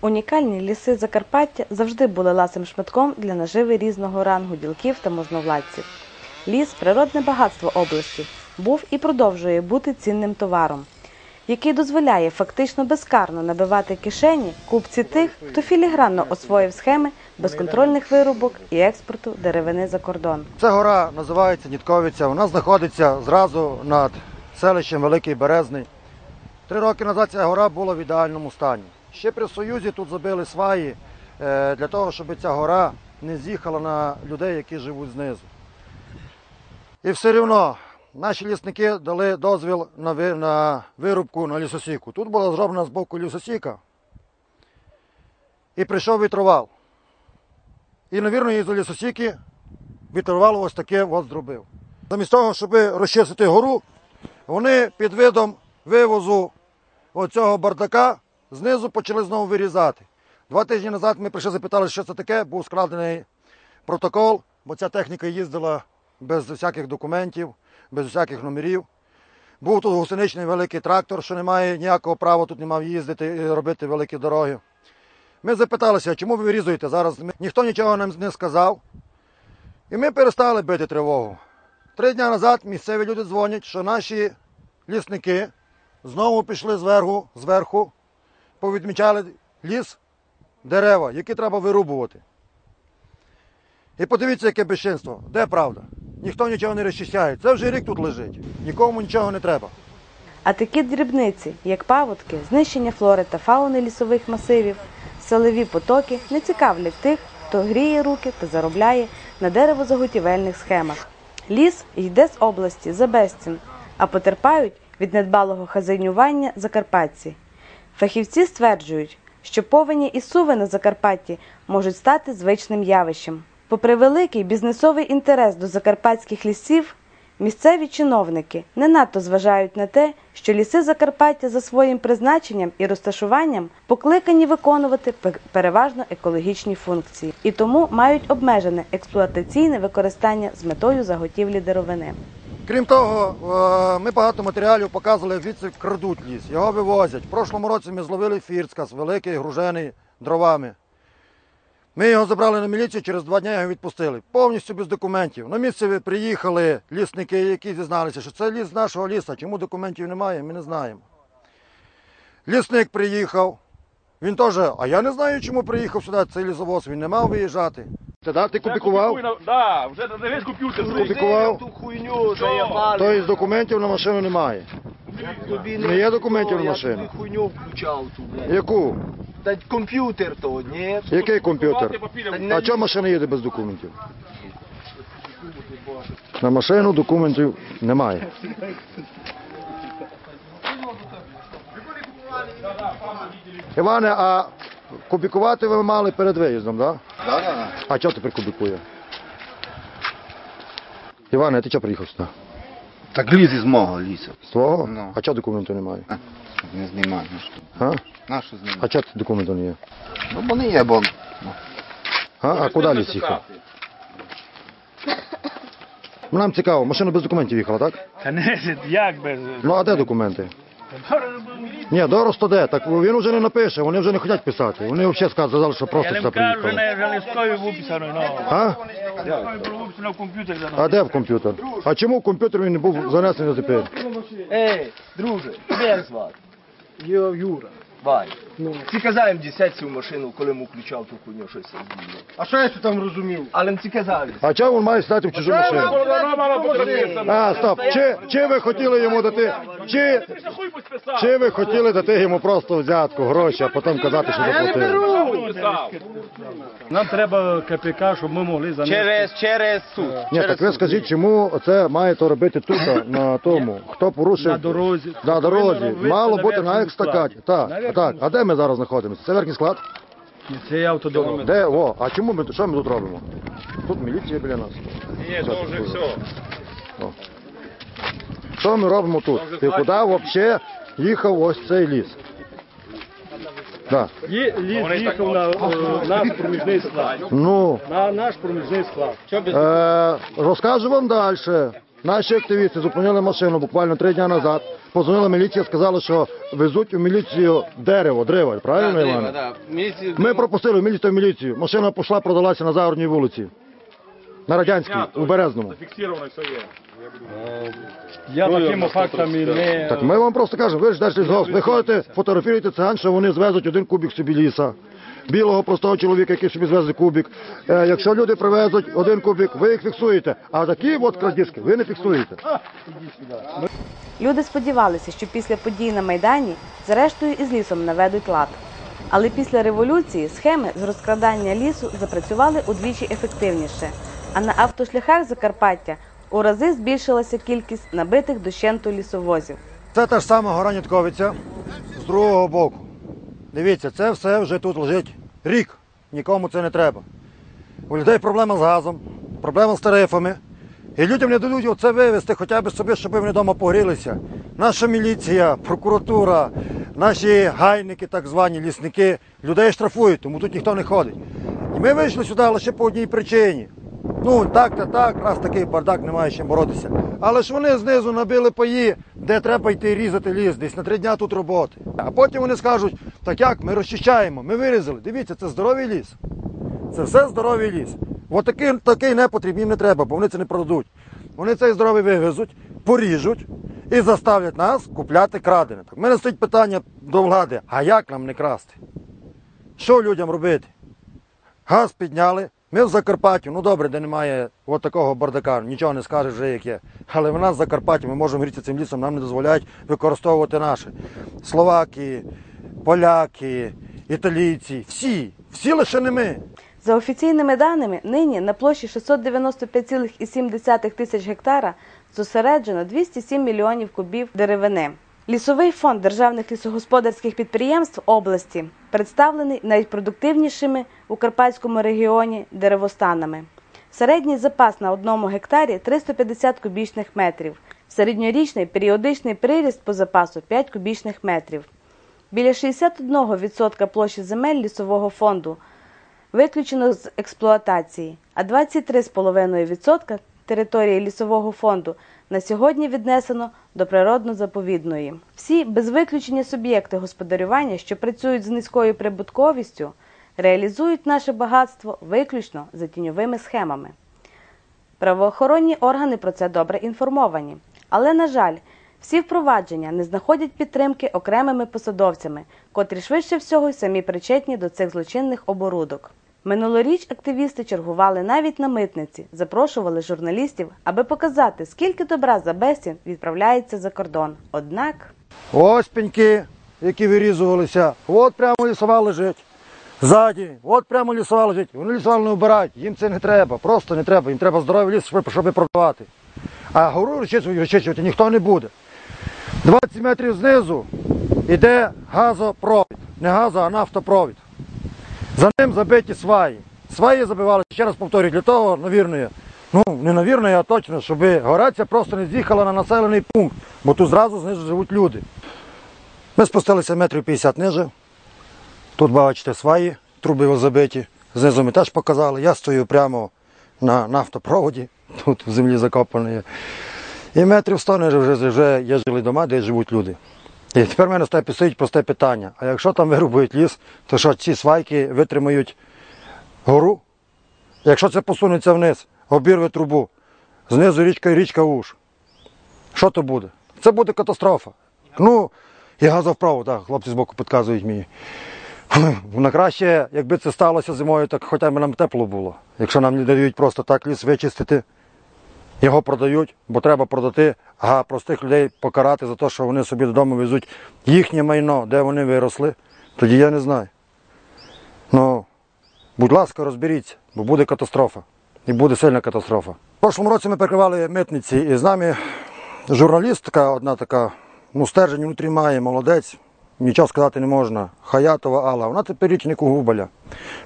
Унікальні ліси Закарпаття завжди були ласим шматком для наживи різного рангу ділків та можновладців. Ліс природне багатство області був і продовжує бути цінним товаром, який дозволяє фактично безкарно набивати кишені купці тих, хто філігранно освоїв схеми безконтрольних вирубок і експорту деревини за кордон. Ця гора називається Нітковиця. Вона знаходиться зразу над селищем Великий Березний. Три роки назад ця гора була в ідеальному стані. Ще при Союзі тут забили сваї е, для того, щоб ця гора не з'їхала на людей, які живуть знизу. І все рівно наші лісники дали дозвіл на, вирубку на лісосіку. Тут була зроблена з боку лісосіка. І прийшов вітровал. І, навірно, із лісосіки вітровало ось таке от зробив. Замість того, щоб розчистити гору, вони під видом вивозу оцього бардака знизу почали знову вирізати. Два тижні назад ми прийшли запитали, що це таке, був складений протокол, бо ця техніка їздила без всяких документів, без всяких номерів. Був тут гусеничний великий трактор, що не має ніякого права тут не мав їздити і робити великі дороги. Ми запиталися, чому ви вирізуєте зараз? Ніхто нічого нам не сказав. І ми перестали бити тривогу. Три дні назад місцеві люди дзвонять, що наші лісники знову пішли зверху, зверху, повідмічали ліс, дерева, які треба вирубувати. І подивіться, яке безчинство. Де правда? Ніхто нічого не розчищає. Це вже рік тут лежить. Нікому нічого не треба. А такі дрібниці, як паводки, знищення флори та фауни лісових масивів, селові потоки, не цікавлять тих, хто гріє руки та заробляє на деревозаготівельних схемах. Ліс йде з області за безцін, а потерпають від недбалого хазяйнювання закарпатці. Фахівці стверджують, що повені і суви на Закарпатті можуть стати звичним явищем. Попри великий бізнесовий інтерес до закарпатських лісів, місцеві чиновники не надто зважають на те, що ліси Закарпаття за своїм призначенням і розташуванням покликані виконувати переважно екологічні функції і тому мають обмежене експлуатаційне використання з метою заготівлі деревини. Крім того, е, ми багато матеріалів показували, звідси крадуть ліс, його вивозять. В прошлому році ми зловили фірцкас, великий, гружений дровами. Ми його забрали на міліцію, через два дні його відпустили. Повністю без документів. На місце приїхали лісники, які зізналися, що це ліс нашого ліса. Чому документів немає, ми не знаємо. Лісник приїхав. Він теж, а я не знаю, чому приїхав сюди цей лісовоз, він не мав виїжджати. Ти да, ти купікував? Да, вже на весь комп'ютер. Купікував? Ту хуйню, що. Тобто документів на машину немає. Тобі Не є документів на Я машину? тобі хуйню включав ту, блядь. Яку? Та комп'ютер то, ні? Який комп'ютер? А чому машина їде без документів? На машину документів немає. Іване, а кубікувати ви мали перед виїздом, так? Да, да, да. А чого тепер кубікує? Іване, а ти чого приїхав сюди? Так ліз із мого лісу. З твого? Ну. А чого документу немає? А, Не знімай. ну що. А? Нащо знімай? А чого документу не є? Ну бо не є, бо А, а куди ліс їхав? Ну, Нам цікаво, машина без документів їхала, так? Та не, як без... Ну а де документи? Ні, доросто де. Так він вже не напише, вони вже не хочуть писати. Вони взагалі сказали, що Я просто їм все кажу, приїхало. не виписано, ну. А? Листові було виписано в комп'ютері. А де в комп'ютер? А чому в комп'ютер він не був занесений тепер? Ей, друже, тебе звати? Юра. Вань. Ну. Казав їм десять цю машину, коли йому включав ту хуйню, щось там було. А що я там розумів? Але не казав. А чого він має стати в чужу машину? А, стоп. Чи, чи ви хотіли йому дати, чи, чи ви хотіли дати йому просто взятку, гроші, а потім казати, що заплатили? Нам треба КПК, щоб ми могли занести. Через, через суд. Ні, так ви скажіть, чому це має то робити тут, на тому? Хто порушив? На дорозі. На дорозі. Мало бути на складі. Так, так. А де ми зараз знаходимося? Це верхній склад? Це є автодорога. Де? О, а чому ми що ми тут робимо? Тут міліція біля нас. Ні, то вже все. Що ми робимо тут? І куди взагалі їхав ось цей ліс? Да. Є, ліс їхав на е, наш проміжний склад. Ну, На наш проміжний склад. е, розкажу вам далі. Наші активісти зупинили машину буквально три дні назад. Позвонила міліція, сказали, що везуть у міліцію дерево, дерево, правильно, Іване? Ми пропустили міліцію в міліцію. Машина пішла, продалася на Загородній вулиці. На Радянській, у Березному. Фіксировано все є. Я такими фактами не... Так ми вам просто кажемо, ви ж далі згос. Ви ходите, фотографуєте циган, що вони звезуть один кубик собі ліса. Білого простого чоловіка, який собі звезе кубик. Е, якщо люди привезуть один кубик, ви їх фіксуєте. А такі от крадіжки ви не фіксуєте. Люди сподівалися, що після подій на Майдані зрештою із лісом наведуть лад. Але після революції схеми з розкрадання лісу запрацювали удвічі ефективніше. А на автошляхах Закарпаття у рази збільшилася кількість набитих дощенту лісовозів. Це та ж сама гора Нітковиця з другого боку. Дивіться, це все вже тут лежить рік. Нікому це не треба. У людей проблема з газом, проблема з тарифами. І людям не дадуть оце вивезти, хоча б собі, щоб вони вдома погрілися. Наша міліція, прокуратура, наші гайники, так звані лісники, людей штрафують, тому тут ніхто не ходить. І ми вийшли сюди лише по одній причині. Ну, так та так, раз такий бардак немає чим боротися. Але ж вони знизу набили паї, де треба йти різати ліс, десь на три дня тут роботи. А потім вони скажуть, так як, ми розчищаємо, ми вирізали. Дивіться, це здоровий ліс. Це все здоровий ліс. От такий, такий непотріб їм не треба, бо вони це не продадуть. Вони цей здоровий вивезуть, поріжуть і заставлять нас купляти крадене. В мене стоїть питання до влади, а як нам не красти? Що людям робити? Газ підняли. Ми в Закарпатті, ну добре, де немає от такого бардака, нічого не скажеш вже як є. Але в нас в Закарпатті ми можемо грітися цим лісом, нам не дозволяють використовувати наше. Словаки, поляки, італійці, всі, всі лише не ми. За офіційними даними, нині на площі 695,7 тисяч гектара зосереджено 207 мільйонів кубів деревини. Лісовий фонд державних лісогосподарських підприємств області представлений найпродуктивнішими у Карпатському регіоні деревостанами. Середній запас на одному гектарі 350 кубічних метрів. Середньорічний періодичний приріст по запасу 5 кубічних метрів. Біля 61% площі земель лісового фонду виключено з експлуатації, а 23,5% території лісового фонду на сьогодні віднесено до природно-заповідної. Всі без виключення суб'єкти господарювання, що працюють з низькою прибутковістю, реалізують наше багатство виключно за тіньовими схемами. Правоохоронні органи про це добре інформовані. Але, на жаль, всі впровадження не знаходять підтримки окремими посадовцями, котрі швидше всього й самі причетні до цих злочинних оборудок. Минулоріч активісти чергували навіть на митниці, запрошували журналістів, аби показати, скільки добра за безцін відправляється за кордон. Однак Ось пеньки, які вирізувалися, от прямо лісова лежить. Ззаді, от прямо лісова лежить. Вони лісова не вбирають, їм це не треба, просто не треба. Їм треба здоровий ліс, щоб, щоб продавати. А гору розчищувати ніхто не буде. 20 метрів знизу йде газопровід. Не газо, а нафтопровід. За ним забиті сваї. Сваї забивали, ще раз повторюю, для того, навірно, ну не навірно, а точно, щоб гора ця просто не з'їхала на населений пункт, бо тут зразу знизу живуть люди. Ми спустилися метрів 50 ниже. Тут бачите сваї, труби забиті. Знизу ми теж показали. Я стою прямо на нафтопроводі, тут в землі закопані. І метрів 100 ниже вже, вже є жилі дома, де живуть люди. І тепер в мене стає стоїть просте питання. А якщо там вирубують ліс, то що ці свайки витримають гору? Якщо це посунеться вниз, обірве трубу, знизу річка і річка уж. Що то буде? Це буде катастрофа. Ну, і газовправо, так, хлопці збоку підказують мені. На краще, якби це сталося зимою, так хоча б нам тепло було. Якщо нам не дають просто так ліс вичистити, його продають, бо треба продати, а простих людей покарати за те, що вони собі додому везуть їхнє майно, де вони виросли, тоді я не знаю. Ну, будь ласка, розберіться, бо буде катастрофа. І буде сильна катастрофа. В прошлому році ми перекривали митниці, і з нами журналістка, одна така, ну, стержень внутрі має, молодець, нічого сказати не можна. Хаятова Алла, вона тепер річник у Губаля.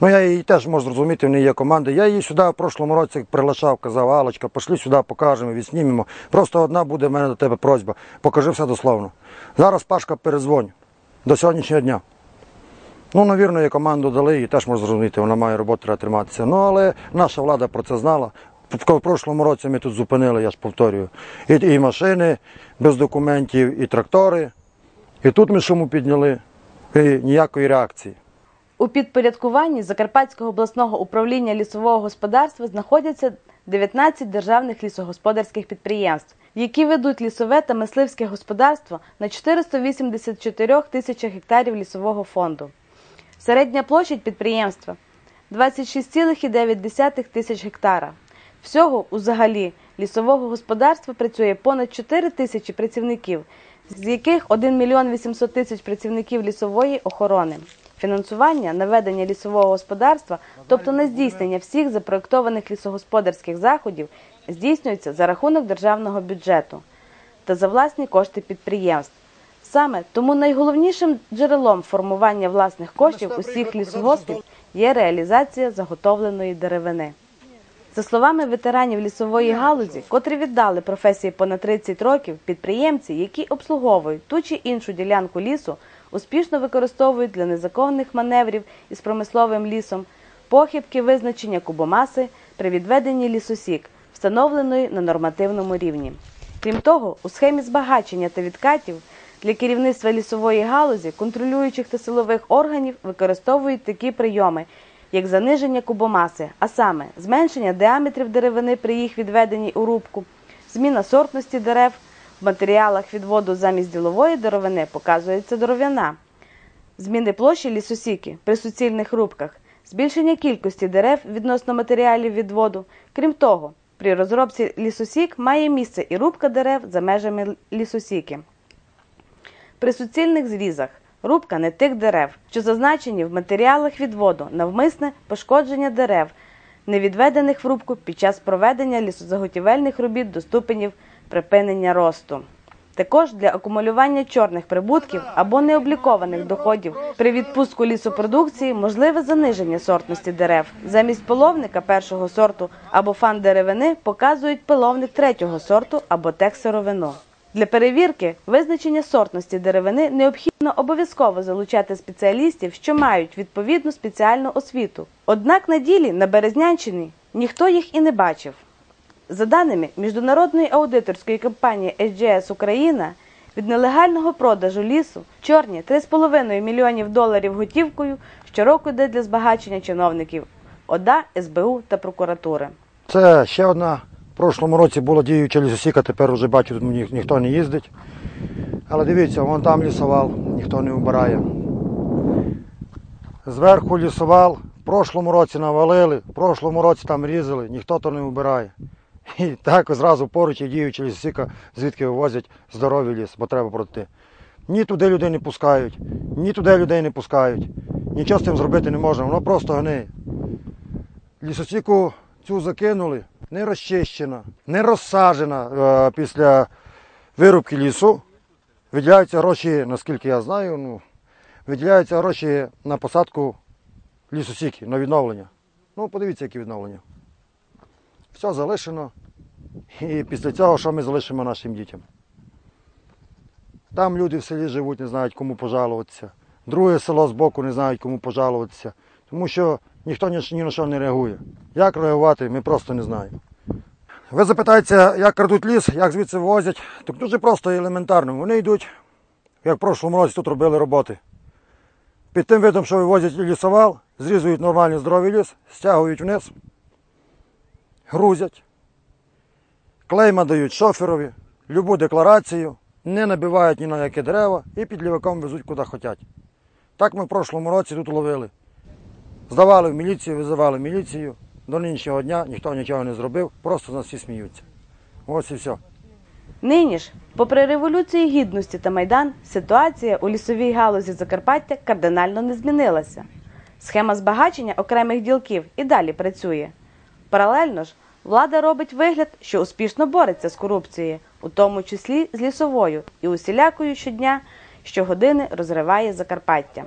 Ну я її теж можу зрозуміти, в неї є команда. Я її сюди в прошлому році приглашав, казав, Алочка, пішли сюди, покажемо, відснімемо. Просто одна буде в мене до тебе просьба. Покажи все дословно. Зараз Пашка перезвоню до сьогоднішнього дня. Ну, навірно, їй команду дали, і теж можу зрозуміти, вона має роботу триматися. Ну, але наша влада про це знала. В прошлому році ми тут зупинили, я ж повторюю, і, і машини без документів, і трактори. І тут ми шуму підняли, і ніякої реакції. У підпорядкуванні Закарпатського обласного управління лісового господарства знаходяться 19 державних лісогосподарських підприємств, які ведуть лісове та мисливське господарство на 484 тисячах гектарів лісового фонду. Середня площадь підприємства 26,9 тисяч гектара. Всього узагалі лісового господарства працює понад 4 тисячі працівників, з яких 1 мільйон 800 тисяч працівників лісової охорони. Фінансування на ведення лісового господарства, тобто на здійснення всіх запроєктованих лісогосподарських заходів, здійснюється за рахунок державного бюджету та за власні кошти підприємств. Саме тому найголовнішим джерелом формування власних коштів усіх лісогоспів є реалізація заготовленої деревини. За словами ветеранів лісової галузі, котрі віддали професії понад 30 років, підприємці, які обслуговують ту чи іншу ділянку лісу, успішно використовують для незаконних маневрів із промисловим лісом похибки визначення кубомаси при відведенні лісосік, встановленої на нормативному рівні. Крім того, у схемі збагачення та відкатів для керівництва лісової галузі, контролюючих та силових органів використовують такі прийоми, як заниження кубомаси, а саме зменшення діаметрів деревини при їх відведенні у рубку, зміна сортності дерев. В матеріалах відводу замість ділової деревини показується дерев'яна, зміни площі лісосіки при суцільних рубках, збільшення кількості дерев відносно матеріалів відводу. Крім того, при розробці лісосік має місце і рубка дерев за межами лісосіки. При суцільних зрізах рубка не тих дерев, що зазначені в матеріалах відводу, навмисне пошкодження дерев, не відведених в рубку під час проведення лісозаготівельних робіт до ступенів припинення росту. Також для акумулювання чорних прибутків або необлікованих доходів при відпуску лісопродукції можливе заниження сортності дерев. Замість половника першого сорту або фан деревини показують пиловник третього сорту або техсировину. Для перевірки визначення сортності деревини необхідно обов'язково залучати спеціалістів, що мають відповідну спеціальну освіту. Однак на ділі на Березнянщині ніхто їх і не бачив. За даними міжнародної аудиторської компанії SGS Україна, від нелегального продажу лісу чорні 3,5 мільйонів доларів готівкою щороку йде для збагачення чиновників ОДА, СБУ та прокуратури. Це ще одна. Прошлому році була діюча лісосіка, тепер вже бачу, тут ні, ніхто не їздить. Але дивіться, вон там лісовал, ніхто не вбирає. Зверху лісовал, в прошлому році навалили, в прошлому році там різали, ніхто то не вбирає. І так зразу поруч є діюча лісосіка, звідки вивозять здоровий ліс, бо треба пройти. Ні туди людей не пускають, ні туди людей не пускають. Нічого з цим зробити не можна, воно просто гниє. Лісосіку цю закинули, не розчищена, не розсаджена е, після вирубки лісу. Виділяються гроші, наскільки я знаю, ну, виділяються гроші на посадку лісосіки, на відновлення. Ну, подивіться, які відновлення. Все залишено. І після цього що ми залишимо нашим дітям? Там люди в селі живуть, не знають, кому пожалуватися. Друге село збоку не знають, кому пожалуватися. Тому що ніхто ні, на що не реагує. Як реагувати, ми просто не знаємо. Ви запитаєте, як крадуть ліс, як звідси вивозять. Так дуже просто і елементарно. Вони йдуть, як в прошлому році тут робили роботи. Під тим видом, що вивозять лісовал, зрізують нормальний здоровий ліс, стягують вниз, грузять, клейма дають шоферові, любу декларацію, не набивають ні на які дерева і під ліваком везуть куди хочуть. Так ми в прошлому році тут ловили. Здавали в міліцію, визивали міліцію. До нинішнього дня ніхто нічого не зробив, просто з нас всі сміються. Ось і все. Нині ж, попри революцію гідності та майдан, ситуація у лісовій галузі Закарпаття кардинально не змінилася. Схема збагачення окремих ділків і далі працює. Паралельно ж, влада робить вигляд, що успішно бореться з корупцією, у тому числі з лісовою, і усілякою щодня, щогодини розриває Закарпаття.